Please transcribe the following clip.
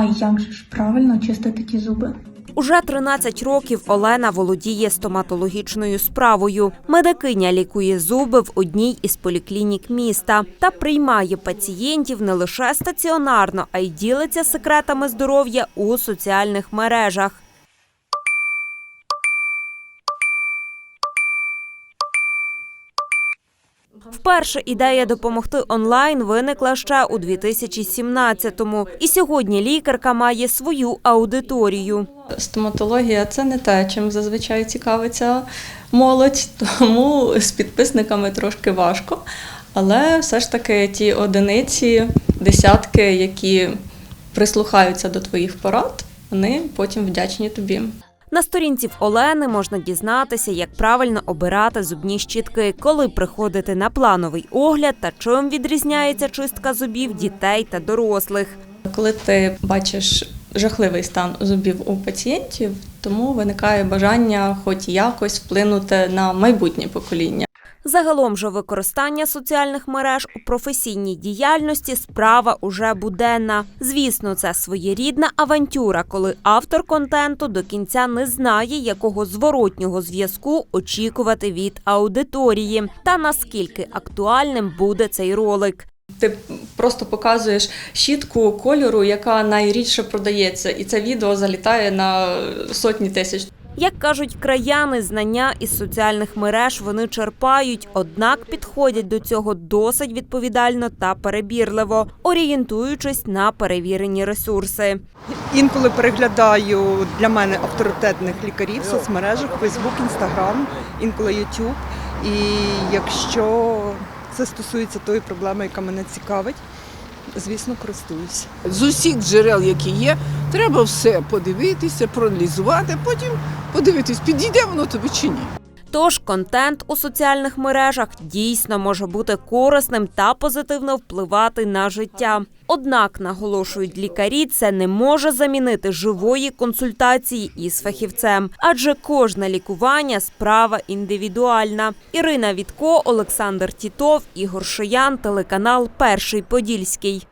А як же ж правильно чистити ті зуби? Уже 13 років Олена володіє стоматологічною справою. Медикиня лікує зуби в одній із поліклінік міста та приймає пацієнтів не лише стаціонарно, а й ділиться секретами здоров'я у соціальних мережах. Вперше ідея допомогти онлайн виникла ще у 2017-му. І сьогодні лікарка має свою аудиторію. Стоматологія це не те, чим зазвичай цікавиться молодь, тому з підписниками трошки важко. Але все ж таки ті одиниці, десятки, які прислухаються до твоїх порад, вони потім вдячні тобі. На сторінці в Олени можна дізнатися, як правильно обирати зубні щітки, коли приходити на плановий огляд та чим відрізняється чистка зубів дітей та дорослих. Коли ти бачиш жахливий стан зубів у пацієнтів, тому виникає бажання хоч якось вплинути на майбутнє покоління. Загалом же використання соціальних мереж у професійній діяльності справа уже буденна. Звісно, це своєрідна авантюра, коли автор контенту до кінця не знає, якого зворотнього зв'язку очікувати від аудиторії, та наскільки актуальним буде цей ролик. Ти просто показуєш щітку кольору, яка найрідше продається, і це відео залітає на сотні тисяч. Як кажуть краяни, знання із соціальних мереж вони черпають, однак підходять до цього досить відповідально та перебірливо, орієнтуючись на перевірені ресурси. Інколи переглядаю для мене авторитетних лікарів в соцмережах Facebook, Instagram, інколи YouTube. І якщо це стосується тої проблеми, яка мене цікавить, звісно, користуюсь. З усіх джерел, які є, треба все подивитися, проаналізувати, потім подивитись, підійде воно тобі чи ні. Тож контент у соціальних мережах дійсно може бути корисним та позитивно впливати на життя. Однак, наголошують лікарі, це не може замінити живої консультації із фахівцем, адже кожне лікування справа індивідуальна. Ірина Вітко, Олександр Тітов, Ігор Шиян, телеканал Перший Подільський.